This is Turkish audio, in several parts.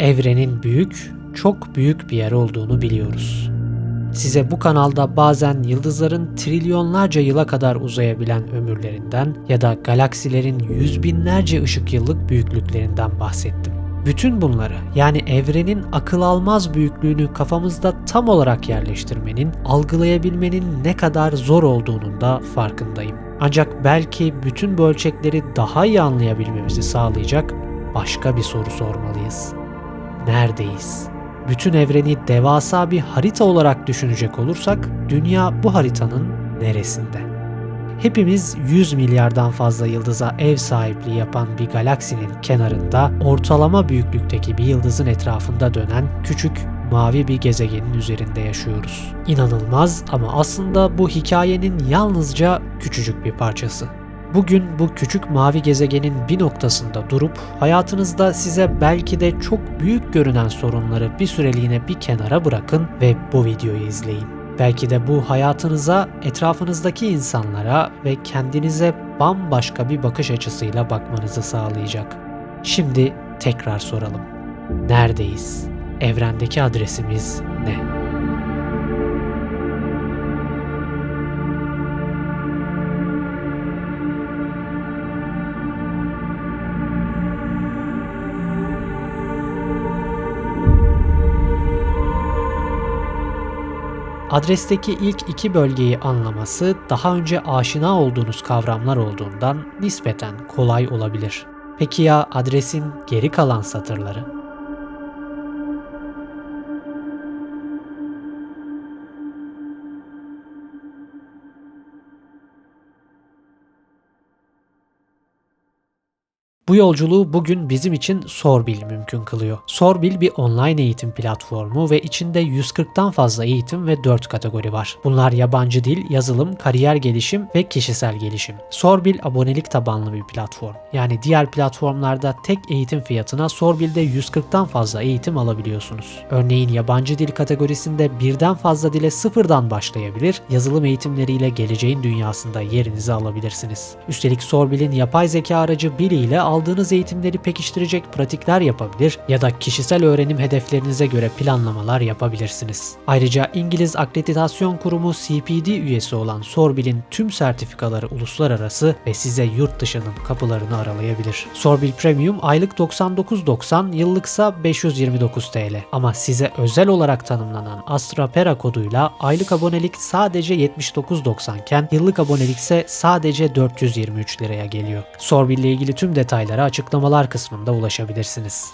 Evrenin büyük, çok büyük bir yer olduğunu biliyoruz. Size bu kanalda bazen yıldızların trilyonlarca yıla kadar uzayabilen ömürlerinden ya da galaksilerin yüz binlerce ışık yıllık büyüklüklerinden bahsettim. Bütün bunları yani evrenin akıl almaz büyüklüğünü kafamızda tam olarak yerleştirmenin, algılayabilmenin ne kadar zor olduğunun da farkındayım. Ancak belki bütün bu ölçekleri daha iyi anlayabilmemizi sağlayacak başka bir soru sormalıyız. Neredeyiz? Bütün evreni devasa bir harita olarak düşünecek olursak dünya bu haritanın neresinde? Hepimiz 100 milyardan fazla yıldıza ev sahipliği yapan bir galaksinin kenarında ortalama büyüklükteki bir yıldızın etrafında dönen küçük mavi bir gezegenin üzerinde yaşıyoruz. İnanılmaz ama aslında bu hikayenin yalnızca küçücük bir parçası. Bugün bu küçük mavi gezegenin bir noktasında durup hayatınızda size belki de çok büyük görünen sorunları bir süreliğine bir kenara bırakın ve bu videoyu izleyin. Belki de bu hayatınıza, etrafınızdaki insanlara ve kendinize bambaşka bir bakış açısıyla bakmanızı sağlayacak. Şimdi tekrar soralım. Neredeyiz? Evrendeki adresimiz ne? Adresteki ilk iki bölgeyi anlaması daha önce aşina olduğunuz kavramlar olduğundan nispeten kolay olabilir. Peki ya adresin geri kalan satırları? Bu yolculuğu bugün bizim için Sorbil mümkün kılıyor. Sorbil bir online eğitim platformu ve içinde 140'tan fazla eğitim ve 4 kategori var. Bunlar yabancı dil, yazılım, kariyer gelişim ve kişisel gelişim. Sorbil abonelik tabanlı bir platform. Yani diğer platformlarda tek eğitim fiyatına Sorbil'de 140'tan fazla eğitim alabiliyorsunuz. Örneğin yabancı dil kategorisinde birden fazla dile sıfırdan başlayabilir, yazılım eğitimleriyle geleceğin dünyasında yerinizi alabilirsiniz. Üstelik Sorbil'in yapay zeka aracı Billy ile aldığınız eğitimleri pekiştirecek pratikler yapabilir ya da kişisel öğrenim hedeflerinize göre planlamalar yapabilirsiniz. Ayrıca İngiliz Akreditasyon Kurumu CPD üyesi olan Sorbil'in tüm sertifikaları uluslararası ve size yurt dışının kapılarını aralayabilir. Sorbil Premium aylık 99.90, yıllıksa 529 TL. Ama size özel olarak tanımlanan Astra Pera koduyla aylık abonelik sadece 79.90 iken yıllık abonelik ise sadece 423 liraya geliyor. Sorbil ile ilgili tüm detaylar detaylara açıklamalar kısmında ulaşabilirsiniz.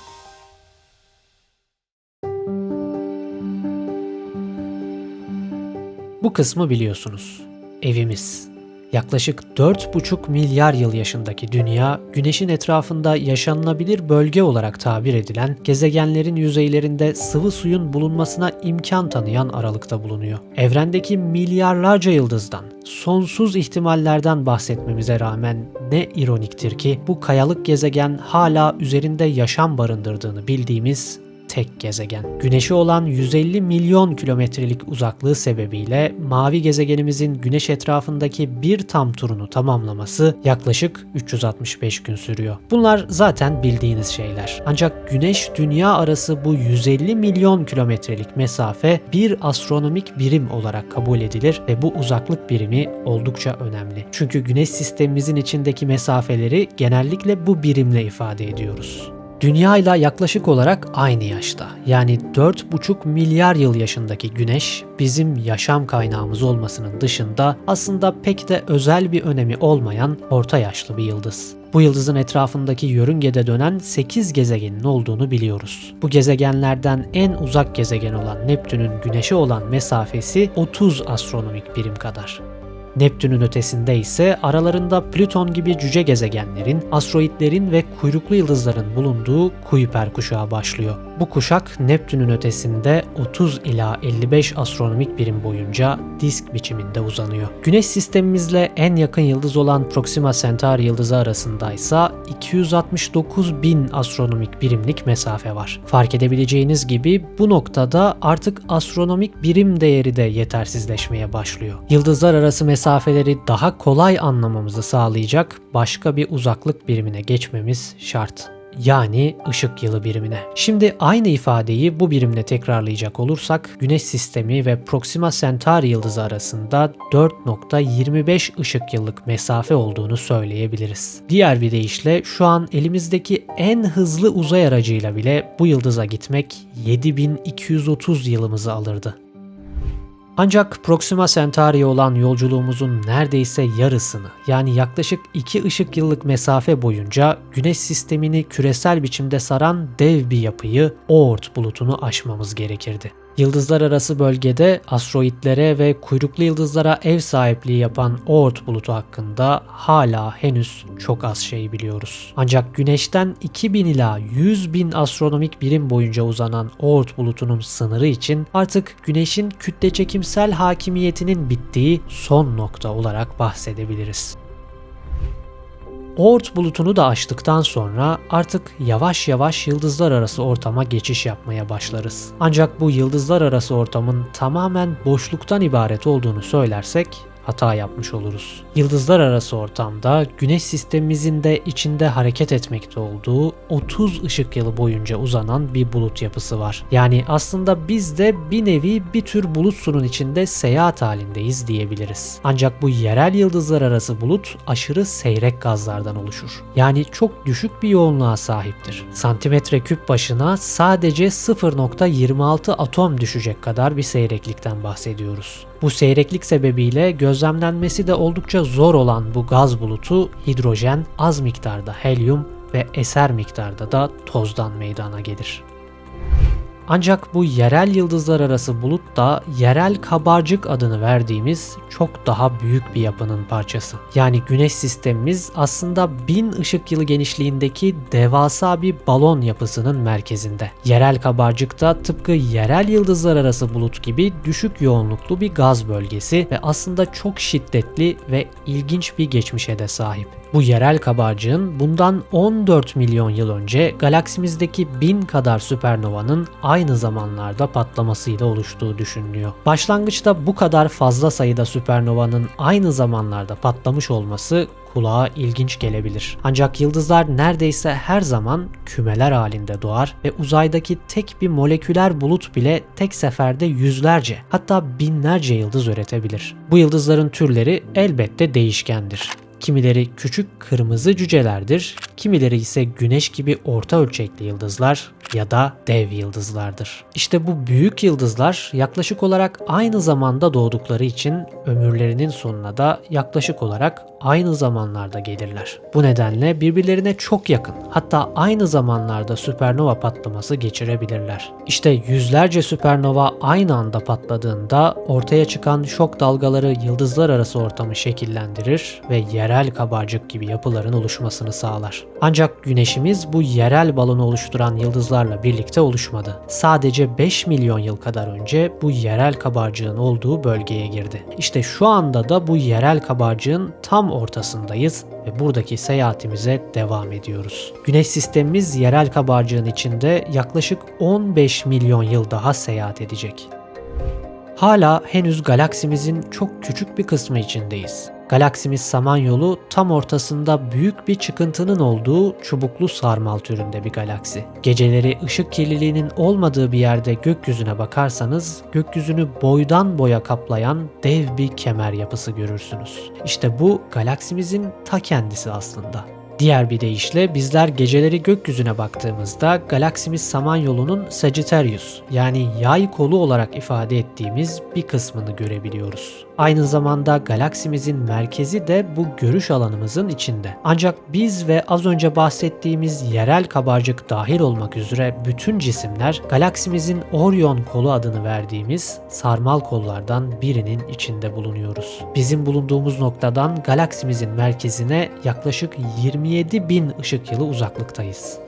Bu kısmı biliyorsunuz. Evimiz. Yaklaşık 4,5 milyar yıl yaşındaki dünya, Güneş'in etrafında yaşanılabilir bölge olarak tabir edilen gezegenlerin yüzeylerinde sıvı suyun bulunmasına imkan tanıyan aralıkta bulunuyor. Evrendeki milyarlarca yıldızdan, sonsuz ihtimallerden bahsetmemize rağmen ne ironiktir ki bu kayalık gezegen hala üzerinde yaşam barındırdığını bildiğimiz tek gezegen. Güneşi olan 150 milyon kilometrelik uzaklığı sebebiyle mavi gezegenimizin güneş etrafındaki bir tam turunu tamamlaması yaklaşık 365 gün sürüyor. Bunlar zaten bildiğiniz şeyler. Ancak güneş dünya arası bu 150 milyon kilometrelik mesafe bir astronomik birim olarak kabul edilir ve bu uzaklık birimi oldukça önemli. Çünkü güneş sistemimizin içindeki mesafeleri genellikle bu birimle ifade ediyoruz. Dünya ile yaklaşık olarak aynı yaşta. Yani 4,5 milyar yıl yaşındaki Güneş bizim yaşam kaynağımız olmasının dışında aslında pek de özel bir önemi olmayan orta yaşlı bir yıldız. Bu yıldızın etrafındaki yörüngede dönen 8 gezegenin olduğunu biliyoruz. Bu gezegenlerden en uzak gezegen olan Neptün'ün Güneş'e olan mesafesi 30 astronomik birim kadar. Neptün'ün ötesinde ise aralarında Plüton gibi cüce gezegenlerin, asteroitlerin ve kuyruklu yıldızların bulunduğu Kuiper kuşağı başlıyor. Bu kuşak Neptün'ün ötesinde 30 ila 55 astronomik birim boyunca disk biçiminde uzanıyor. Güneş sistemimizle en yakın yıldız olan Proxima Centauri yıldızı arasında ise 269 bin astronomik birimlik mesafe var. Fark edebileceğiniz gibi bu noktada artık astronomik birim değeri de yetersizleşmeye başlıyor. Yıldızlar arası mesafeleri daha kolay anlamamızı sağlayacak başka bir uzaklık birimine geçmemiz şart. Yani ışık yılı birimine. Şimdi aynı ifadeyi bu birimle tekrarlayacak olursak Güneş sistemi ve Proxima Centauri yıldızı arasında 4.25 ışık yıllık mesafe olduğunu söyleyebiliriz. Diğer bir deyişle şu an elimizdeki en hızlı uzay aracıyla bile bu yıldıza gitmek 7230 yılımızı alırdı. Ancak Proxima Centauri'ye olan yolculuğumuzun neredeyse yarısını yani yaklaşık 2 ışık yıllık mesafe boyunca Güneş sistemini küresel biçimde saran dev bir yapıyı Oort bulutunu aşmamız gerekirdi. Yıldızlar arası bölgede asteroitlere ve kuyruklu yıldızlara ev sahipliği yapan Oort bulutu hakkında hala henüz çok az şey biliyoruz. Ancak Güneş'ten 2000 ila 100 bin astronomik birim boyunca uzanan Oort bulutunun sınırı için artık Güneş'in kütle çekimsel hakimiyetinin bittiği son nokta olarak bahsedebiliriz. Oort bulutunu da aştıktan sonra artık yavaş yavaş yıldızlar arası ortama geçiş yapmaya başlarız. Ancak bu yıldızlar arası ortamın tamamen boşluktan ibaret olduğunu söylersek hata yapmış oluruz. Yıldızlar arası ortamda Güneş sistemimizin de içinde hareket etmekte olduğu 30 ışık yılı boyunca uzanan bir bulut yapısı var. Yani aslında biz de bir nevi bir tür bulutsunun içinde seyahat halindeyiz diyebiliriz. Ancak bu yerel yıldızlar arası bulut aşırı seyrek gazlardan oluşur. Yani çok düşük bir yoğunluğa sahiptir. Santimetre küp başına sadece 0.26 atom düşecek kadar bir seyreklikten bahsediyoruz. Bu seyreklik sebebiyle gözlemlenmesi de oldukça zor olan bu gaz bulutu hidrojen, az miktarda helyum ve eser miktarda da tozdan meydana gelir. Ancak bu yerel yıldızlar arası bulut da yerel kabarcık adını verdiğimiz çok daha büyük bir yapının parçası. Yani güneş sistemimiz aslında bin ışık yılı genişliğindeki devasa bir balon yapısının merkezinde. Yerel kabarcık da tıpkı yerel yıldızlar arası bulut gibi düşük yoğunluklu bir gaz bölgesi ve aslında çok şiddetli ve ilginç bir geçmişe de sahip. Bu yerel kabarcığın bundan 14 milyon yıl önce galaksimizdeki bin kadar süpernovanın aynı zamanlarda patlamasıyla oluştuğu düşünülüyor. Başlangıçta bu kadar fazla sayıda süpernovanın aynı zamanlarda patlamış olması kulağa ilginç gelebilir. Ancak yıldızlar neredeyse her zaman kümeler halinde doğar ve uzaydaki tek bir moleküler bulut bile tek seferde yüzlerce hatta binlerce yıldız üretebilir. Bu yıldızların türleri elbette değişkendir. Kimileri küçük kırmızı cücelerdir, kimileri ise güneş gibi orta ölçekli yıldızlar ya da dev yıldızlardır. İşte bu büyük yıldızlar yaklaşık olarak aynı zamanda doğdukları için ömürlerinin sonuna da yaklaşık olarak aynı zamanlarda gelirler. Bu nedenle birbirlerine çok yakın hatta aynı zamanlarda süpernova patlaması geçirebilirler. İşte yüzlerce süpernova aynı anda patladığında ortaya çıkan şok dalgaları yıldızlar arası ortamı şekillendirir ve yerel kabarcık gibi yapıların oluşmasını sağlar. Ancak güneşimiz bu yerel balonu oluşturan yıldızlarla birlikte oluşmadı. Sadece 5 milyon yıl kadar önce bu yerel kabarcığın olduğu bölgeye girdi. İşte şu anda da bu yerel kabarcığın tam ortasındayız ve buradaki seyahatimize devam ediyoruz. Güneş sistemimiz yerel kabarcığın içinde yaklaşık 15 milyon yıl daha seyahat edecek. Hala henüz galaksimizin çok küçük bir kısmı içindeyiz. Galaksimiz Samanyolu tam ortasında büyük bir çıkıntının olduğu çubuklu sarmal türünde bir galaksi. Geceleri ışık kirliliğinin olmadığı bir yerde gökyüzüne bakarsanız gökyüzünü boydan boya kaplayan dev bir kemer yapısı görürsünüz. İşte bu galaksimizin ta kendisi aslında. Diğer bir deyişle bizler geceleri gökyüzüne baktığımızda galaksimiz Samanyolu'nun Sagittarius yani yay kolu olarak ifade ettiğimiz bir kısmını görebiliyoruz. Aynı zamanda galaksimizin merkezi de bu görüş alanımızın içinde. Ancak biz ve az önce bahsettiğimiz yerel kabarcık dahil olmak üzere bütün cisimler galaksimizin Orion kolu adını verdiğimiz sarmal kollardan birinin içinde bulunuyoruz. Bizim bulunduğumuz noktadan galaksimizin merkezine yaklaşık 27 bin ışık yılı uzaklıktayız.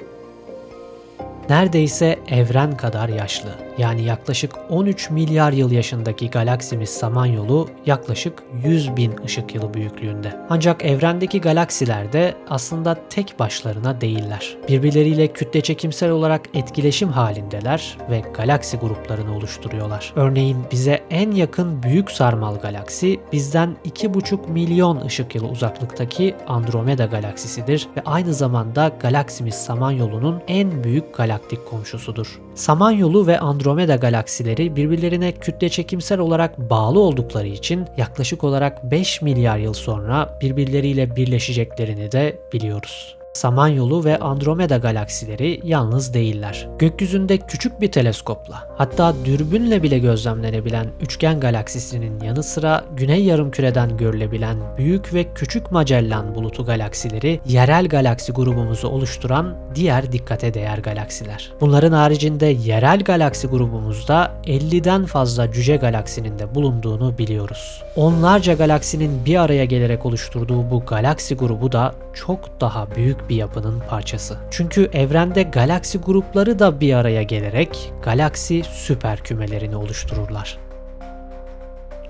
Neredeyse evren kadar yaşlı. Yani yaklaşık 13 milyar yıl yaşındaki galaksimiz Samanyolu yaklaşık 100 bin ışık yılı büyüklüğünde. Ancak evrendeki galaksiler de aslında tek başlarına değiller. Birbirleriyle kütle çekimsel olarak etkileşim halindeler ve galaksi gruplarını oluşturuyorlar. Örneğin bize en yakın büyük sarmal galaksi bizden 2,5 milyon ışık yılı uzaklıktaki Andromeda galaksisidir ve aynı zamanda galaksimiz Samanyolu'nun en büyük galaktik komşusudur. Samanyolu ve Andromeda galaksileri birbirlerine kütle çekimsel olarak bağlı oldukları için yaklaşık olarak 5 milyar yıl sonra birbirleriyle birleşeceklerini de biliyoruz. Samanyolu ve Andromeda galaksileri yalnız değiller. Gökyüzünde küçük bir teleskopla, hatta dürbünle bile gözlemlenebilen üçgen galaksisinin yanı sıra Güney Yarımküre'den görülebilen Büyük ve Küçük Magellan bulutu galaksileri yerel galaksi grubumuzu oluşturan diğer dikkate değer galaksiler. Bunların haricinde yerel galaksi grubumuzda 50'den fazla cüce galaksinin de bulunduğunu biliyoruz. Onlarca galaksinin bir araya gelerek oluşturduğu bu galaksi grubu da çok daha bir yapının parçası. Çünkü evrende galaksi grupları da bir araya gelerek galaksi süper kümelerini oluştururlar.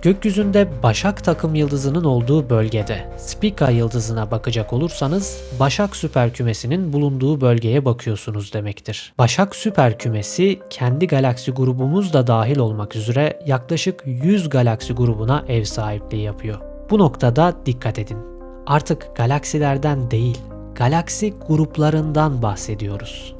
Gökyüzünde Başak takım yıldızının olduğu bölgede Spica yıldızına bakacak olursanız Başak süper kümesinin bulunduğu bölgeye bakıyorsunuz demektir. Başak süper kümesi kendi galaksi grubumuz da dahil olmak üzere yaklaşık 100 galaksi grubuna ev sahipliği yapıyor. Bu noktada dikkat edin. Artık galaksilerden değil, galaksi gruplarından bahsediyoruz.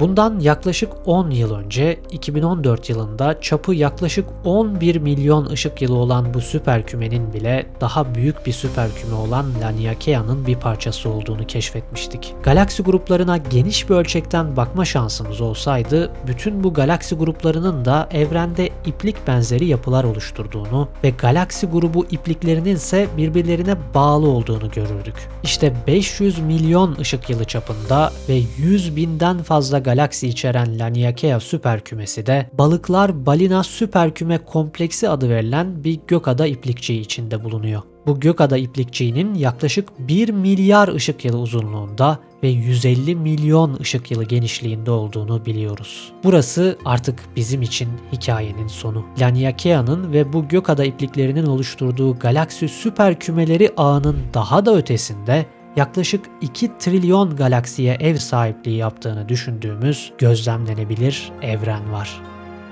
Bundan yaklaşık 10 yıl önce 2014 yılında çapı yaklaşık 11 milyon ışık yılı olan bu süper kümenin bile daha büyük bir süper küme olan Laniakea'nın bir parçası olduğunu keşfetmiştik. Galaksi gruplarına geniş bir ölçekten bakma şansımız olsaydı bütün bu galaksi gruplarının da evrende iplik benzeri yapılar oluşturduğunu ve galaksi grubu ipliklerinin ise birbirlerine bağlı olduğunu görürdük. İşte 500 milyon ışık yılı çapında ve 100 binden fazla galaksi içeren Laniakea süper kümesi de balıklar balina süper küme kompleksi adı verilen bir gökada iplikçiği içinde bulunuyor. Bu gökada iplikçiğinin yaklaşık 1 milyar ışık yılı uzunluğunda ve 150 milyon ışık yılı genişliğinde olduğunu biliyoruz. Burası artık bizim için hikayenin sonu. Laniakea'nın ve bu gökada ipliklerinin oluşturduğu galaksi süper kümeleri ağının daha da ötesinde yaklaşık 2 trilyon galaksiye ev sahipliği yaptığını düşündüğümüz gözlemlenebilir evren var.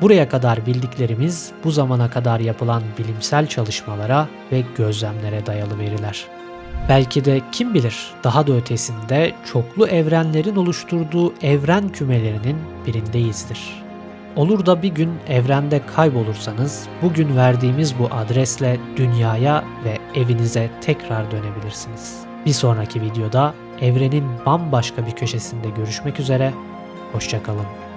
Buraya kadar bildiklerimiz bu zamana kadar yapılan bilimsel çalışmalara ve gözlemlere dayalı veriler. Belki de kim bilir daha da ötesinde çoklu evrenlerin oluşturduğu evren kümelerinin birindeyizdir. Olur da bir gün evrende kaybolursanız bugün verdiğimiz bu adresle dünyaya ve evinize tekrar dönebilirsiniz. Bir sonraki videoda evrenin bambaşka bir köşesinde görüşmek üzere, hoşçakalın.